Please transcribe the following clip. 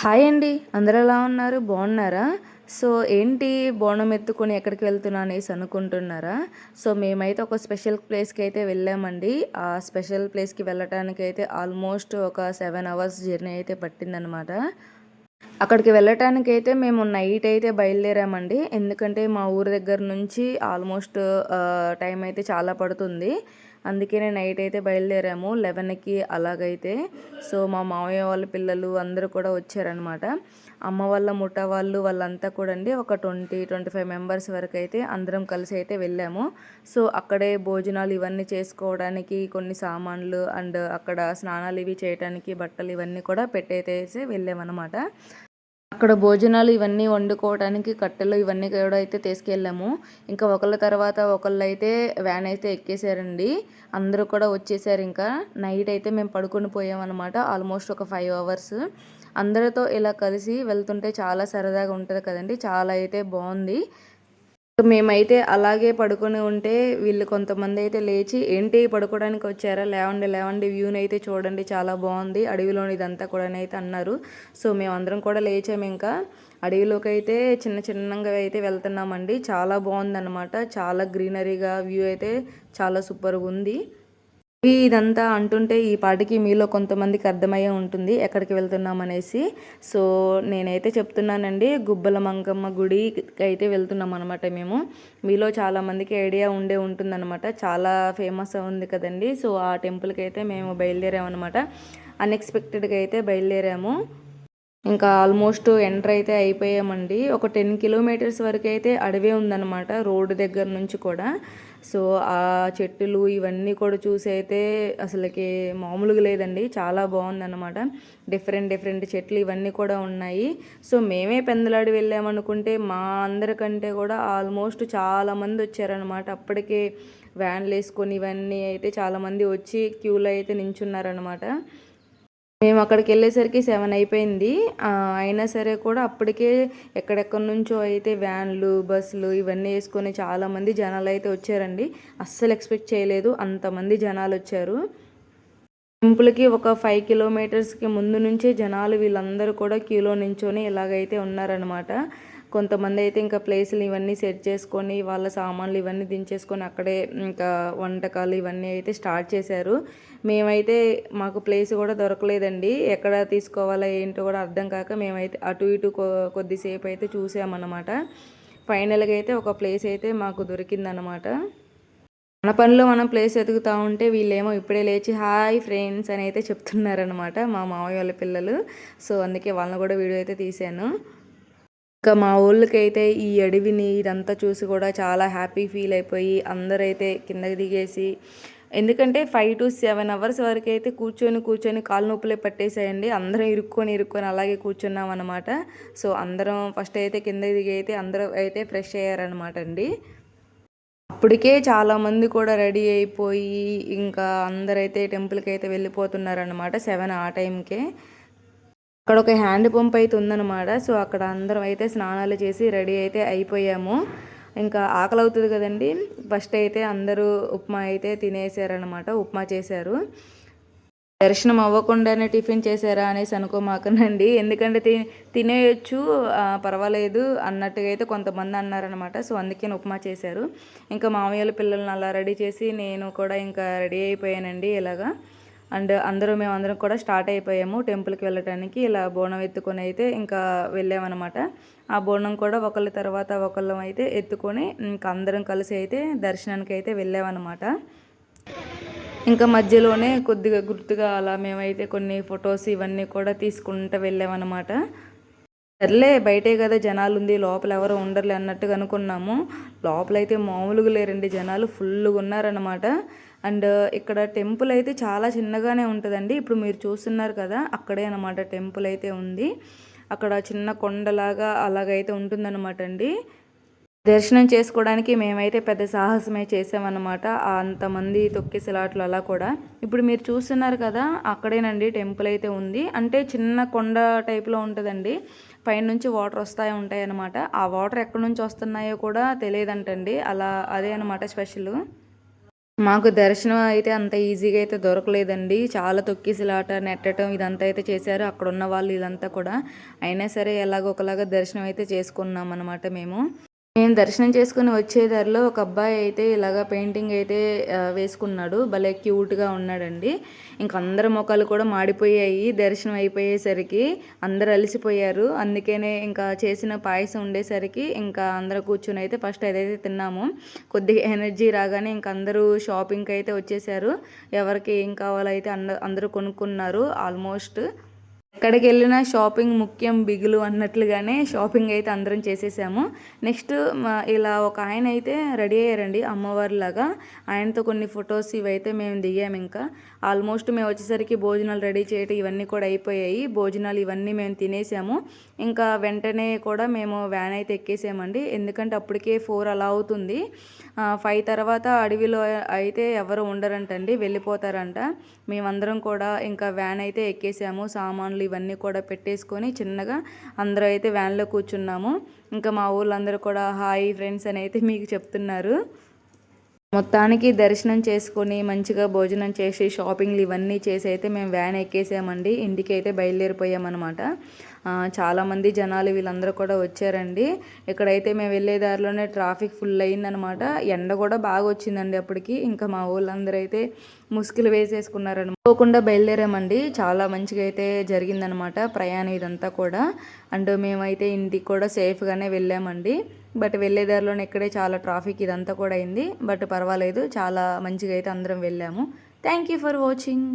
Hi అండి. అందరూ ఎలా ఉన్నారు? బాగున్నారా? సో ఏంటి బోనం ఎత్తుకొని ఎక్కడికి వెళ్తున్నా అనేసి అనుకుంటున్నారా? సో మేమైతే ఒక స్పెషల్ ప్లేస్కి అయితే వెళ్ళామండి. ఆ స్పెషల్ ప్లేస్కి వెళ్ళటానికి అయితే ఆల్మోస్ట్ ఒక సెవెన్ అవర్స్ జర్నీ అయితే పట్టిందనమాట. అక్కడికి వెళ్ళటానికి అయితే మేము నైట్ అయితే బయలుదేరామండి. ఎందుకంటే మా ఊరి దగ్గర నుంచి ఆల్మోస్ట్ టైం అయితే చాలా పడుతుంది. అందుకనే నైట్ అయితే బయలుదేరాము. లెవెన్కి అలాగైతే. సో మా మామయ్య వాళ్ళ పిల్లలు అందరూ కూడా వచ్చారనమాట అమ్మ వాళ్ళ ముఠా వాళ్ళు వాళ్ళంతా కూడా అండి ఒక ట్వంటీ ట్వంటీ ఫైవ్ మెంబర్స్ వరకు అయితే అందరం కలిసి అయితే వెళ్ళాము. సో అక్కడే భోజనాలు ఇవన్నీ చేసుకోవడానికి కొన్ని సామాన్లు అండ్ అక్కడ స్నానాలు ఇవి చేయడానికి బట్టలు ఇవన్నీ కూడా పెట్టేసి వెళ్ళామన్నమాట. అక్కడ భోజనాలు ఇవన్నీ వండుకోవడానికి కట్టెలు ఇవన్నీ కూడా అయితే తీసుకెళ్ళాము. ఇంకా ఒకళ్ళ తర్వాత ఒకళ్ళు అయితే వ్యాన్ అయితే ఎక్కేసారండి అందరూ కూడా వచ్చేసారు ఇంకా. నైట్ అయితే మేము పడుకొని పోయామన్నమాట ఆల్మోస్ట్ ఒక ఫైవ్ అవర్స్ అందరితో ఇలా కలిసి వెళ్తుంటే చాలా సరదాగా ఉంటుంది కదండి చాలా అయితే బాగుంది. మేమైతే అలాగే పడుకొని ఉంటే వీళ్ళు కొంతమంది అయితే లేచి ఏంటి పడుకోవడానికి వచ్చారా? లేవండి లేవండి వ్యూని అయితే చూడండి చాలా బాగుంది. అడవిలోని ఇదంతా కూడా అయితే అన్నారు. సో మేమందరం కూడా లేచాము ఇంకా. అడవిలోకి అయితే చిన్న చిన్నగా అయితే వెళ్తున్నామండి. చాలా బాగుందన్నమాట. చాలా గ్రీనరీగా వ్యూ అయితే చాలా సూపర్గా ఉంది. ఇదంతా అంటుంటే ఈ పాటికి మీలో కొంతమందికి అర్థమయ్యే ఉంటుంది ఎక్కడికి వెళ్తున్నాం అనేసి. సో నేనైతే చెప్తున్నానండి గుబ్బల మంగమ్మ గుడికి అయితే వెళ్తున్నాం అనమాట మేము. మీలో చాలామందికి ఐడియా ఉండే ఉంటుందన్నమాట. చాలా ఫేమస్ ఉంది కదండి. సో ఆ టెంపుల్కి అయితే మేము బయలుదేరామన్నమాట. అన్ఎక్స్పెక్టెడ్గా అయితే బయలుదేరాము. ఇంకా ఆల్మోస్ట్ ఎంటర్ అయితే అయిపోయామండి. ఒక టెన్ కిలోమీటర్స్ వరకు అయితే అడవే ఉందన్నమాట రోడ్డు దగ్గర నుంచి కూడా. సో ఆ చెట్టులు ఇవన్నీ కూడా చూసి అయితే అసలుకి మామూలుగా లేదండి. చాలా బాగుందన్నమాట. డిఫరెంట్ డిఫరెంట్ చెట్లు ఇవన్నీ కూడా ఉన్నాయి. సో మేమే పెందలాడి వెళ్ళామనుకుంటే మా అందరికంటే కూడా ఆల్మోస్ట్ చాలామంది వచ్చారనమాట అప్పటికే వ్యాన్లు వేసుకొని ఇవన్నీ అయితే చాలామంది వచ్చి క్యూలో అయితే నించున్నారనమాట మేము అక్కడికి వెళ్ళేసరికి సెవెన్ అయిపోయింది. అయినా సరే కూడా అప్పటికే ఎక్కడెక్కడి నుంచో అయితే వ్యాన్లు బస్సులు ఇవన్నీ వేసుకొని చాలామంది జనాలు అయితే వచ్చారండి. అస్సలు ఎక్స్పెక్ట్ చేయలేదు. అంతమంది జనాలు వచ్చారు. టెంపుల్కి ఒక ఫైవ్ కిలోమీటర్స్కి ముందు నుంచే జనాలు వీళ్ళందరూ కూడా క్యూలో నించొని ఇలాగైతే ఉన్నారనమాట కొంతమంది అయితే ఇంకా ప్లేసులు ఇవన్నీ సెట్ చేసుకొని వాళ్ళ సామాన్లు ఇవన్నీ దించేసుకొని అక్కడే ఇంకా వంటకాలు ఇవన్నీ అయితే స్టార్ట్ చేశారు. మేమైతే మాకు ప్లేస్ కూడా దొరకలేదండి. ఎక్కడ తీసుకోవాలా ఏంటో కూడా అర్థం కాక మేమైతే అటు ఇటు కొద్దిసేపు అయితే చూసామన్నమాట. ఫైనల్గా అయితే ఒక ప్లేస్ అయితే మాకు దొరికిందనమాట మన పనిలో మనం ప్లేస్ వెతుకుతూ ఉంటే వీళ్ళేమో ఇప్పుడే లేచి హాయ్ ఫ్రెండ్స్ అని అయితే చెప్తున్నారనమాట మా మామయ్య వాళ్ళ పిల్లలు. సో అందుకే వాళ్ళని కూడా వీడియో అయితే తీశాను. ఇంకా మా ఊళ్ళకైతే ఈ అడవిని ఇదంతా చూసి కూడా చాలా హ్యాపీ ఫీల్ అయిపోయి అందరైతే కిందకి దిగేసి ఎందుకంటే ఫైవ్ టు సెవెన్ అవర్స్ వరకు అయితే కూర్చొని కూర్చొని కాలు నొప్పులే పట్టేసాయండి అందరం ఇరుక్కొని ఇరుక్కొని అలాగే కూర్చున్నాం అనమాట సో అందరం ఫస్ట్ అయితే కింద దిగి అయితే అందరూ అయితే ఫ్రెష్ అయ్యారనమాట అండి. అప్పటికే చాలామంది కూడా రెడీ అయిపోయి ఇంకా అందరైతే టెంపుల్కి అయితే వెళ్ళిపోతున్నారనమాట సెవెన్ ఆ టైంకే. అక్కడ ఒక హ్యాండ్ పంప్ అయితే ఉందన్నమాట. సో అక్కడ అందరం అయితే స్నానాలు చేసి రెడీ అయితే అయిపోయాము. ఇంకా ఆకలి అవుతుంది కదండి. ఫస్ట్ అయితే అందరూ ఉప్మా అయితే తినేసారనమాట ఉప్మా చేశారు. దర్శనం అవ్వకుండానే టిఫిన్ చేశారా అనేసి అనుకోమాకనండి. ఎందుకంటే తి తినేయచ్చు పర్వాలేదు అన్నట్టుగా అయితే కొంతమంది అన్నారనమాట సో అందుకే ఉప్మా చేశారు. ఇంకా మామయ్యల పిల్లల్ని అలా రెడీ చేసి నేను కూడా ఇంకా రెడీ అయిపోయానండి ఇలాగా. అండ్ అందరూ మేము అందరం కూడా స్టార్ట్ అయిపోయాము టెంపుల్కి వెళ్ళటానికి. ఇలా బోనం ఎత్తుకొని అయితే ఇంకా వెళ్ళామన్నమాట. ఆ బోనం కూడా ఒకళ్ళ తర్వాత ఒకళ్ళం అయితే ఎత్తుకొని ఇంకా అందరం కలిసి అయితే దర్శనానికి అయితే వెళ్ళామన్నమాట. ఇంకా మధ్యలోనే కొద్దిగా గుర్తుగా అలా మేమైతే కొన్ని ఫొటోస్ ఇవన్నీ కూడా తీసుకుంటూ వెళ్ళామన్నమాట. సర్లే బయటే కదా జనాలు ఉంది లోపల ఎవరు ఉండర్లే అన్నట్టుగా అనుకున్నాము. లోపలైతే మామూలుగా లేరండి జనాలు ఫుల్గా ఉన్నారన్నమాట అండ్ ఇక్కడ టెంపుల్ అయితే చాలా చిన్నగానే ఉంటుందండి. ఇప్పుడు మీరు చూస్తున్నారు కదా అక్కడే అనమాట టెంపుల్ అయితే ఉంది. అక్కడ చిన్న కొండలాగా అలాగైతే ఉంటుందన్నమాట అండి. దర్శనం చేసుకోవడానికి మేమైతే పెద్ద సాహసమే చేసామన్నమాట అంతమంది తొక్కిసలాట్లు అలా కూడా. ఇప్పుడు మీరు చూస్తున్నారు కదా అక్కడేనండి టెంపుల్ అయితే ఉంది. అంటే చిన్న కొండ టైప్లో ఉంటుందండి. పైనుంచి వాటర్ వస్తాయి ఉంటాయి అనమాట ఆ వాటర్ ఎక్కడి నుంచి వస్తున్నాయో కూడా తెలియదంటండి. అలా అదే అనమాట స్పెషల్. మాకు దర్శనం అయితే అంత ఈజీగా అయితే దొరకలేదండి. చాలా తొక్కిసలాట నెట్టడం ఇదంతా అయితే చేశారు. అక్కడ ఉన్న వాళ్ళు ఇదంతా కూడా. అయినా సరే ఎలాగో ఒకలాగా దర్శనం అయితే చేసుకున్నాం అనమాట మేము. నేను దర్శనం చేసుకుని వచ్చే దారిలో ఒక అబ్బాయి అయితే ఇలాగ పెయింటింగ్ అయితే వేసుకున్నాడు. భలే క్యూట్గా ఉన్నాడండి. ఇంక అందరి ముఖాలు కూడా మాడిపోయాయి. దర్శనం అయిపోయేసరికి అందరు అలసిపోయారు. అందుకనే ఇంకా చేసిన పాయసం ఉండేసరికి ఇంకా అందరూ కూర్చుని అయితే ఫస్ట్ అదైతే తిన్నాము. కొద్దిగా ఎనర్జీ రాగానే ఇంక అందరూ షాపింగ్కి అయితే వచ్చేసారు. ఎవరికి ఏం కావాలో అయితే అందరూ కొనుక్కున్నారు. ఆల్మోస్ట్ ఎక్కడికి వెళ్ళినా షాపింగ్ ముఖ్యం బిగులు అన్నట్లుగానే షాపింగ్ అయితే అందరం చేసేసాము. నెక్స్ట్ ఇలా ఒక ఆయన అయితే రెడీ అయ్యారండి అమ్మవారిలాగా. ఆయనతో కొన్ని ఫొటోస్ ఇవైతే మేము దిగాము ఇంకా. ఆల్మోస్ట్ మేము వచ్చేసరికి భోజనాలు రెడీ చేయటం ఇవన్నీ కూడా అయిపోయాయి. భోజనాలు ఇవన్నీ మేము తినేసాము. ఇంకా వెంటనే కూడా మేము వ్యాన్ అయితే ఎక్కేసామండి. ఎందుకంటే అప్పటికే ఫోర్ అలా అవుతుంది. ఫైవ్ తర్వాత అడవిలో అయితే ఎవరు ఉండరంటండి వెళ్ళిపోతారంట. మేమందరం కూడా ఇంకా వ్యాన్ అయితే ఎక్కేసాము. సామాన్లు ఇవన్నీ కూడా పెట్టేసుకొని చిన్నగా అందరూ అయితే వ్యాన్లో కూర్చున్నాము. ఇంకా మా ఊళ్ళందరూ కూడా హాయ్ ఫ్రెండ్స్ అని అయితే మీకు చెప్తున్నారు. మొత్తానికి దర్శనం చేసుకొని మంచిగా భోజనం చేసి షాపింగ్లు ఇవన్నీ చేసి అయితే మేము వ్యాన్ ఎక్కేసామండి. ఇంటికి అయితే బయలుదేరిపోయామన్నమాట చాలామంది జనాలు వీళ్ళందరూ కూడా వచ్చారండి. ఇక్కడైతే మేము వెళ్ళే దారిలోనే ట్రాఫిక్ ఫుల్ అయిందనమాట ఎండ కూడా బాగా వచ్చిందండి అప్పటికి. ఇంకా మా ఊళ్ళందరూ అయితే ముసుగులు వేసేసుకున్నారని పోకుండా బయలుదేరామండి. చాలా మంచిగా అయితే జరిగిందనమాట ప్రయాణం ఇదంతా కూడా. అండ్ మేమైతే ఇంటికి కూడా సేఫ్గానే వెళ్ళామండి. బట్ వెళ్ళే దారిలోనే ఇక్కడే చాలా ట్రాఫిక్ ఇదంతా కూడా అయింది. బట్ పర్వాలేదు చాలా మంచిగా అయితే అందరం వెళ్ళాము. Thank you for watching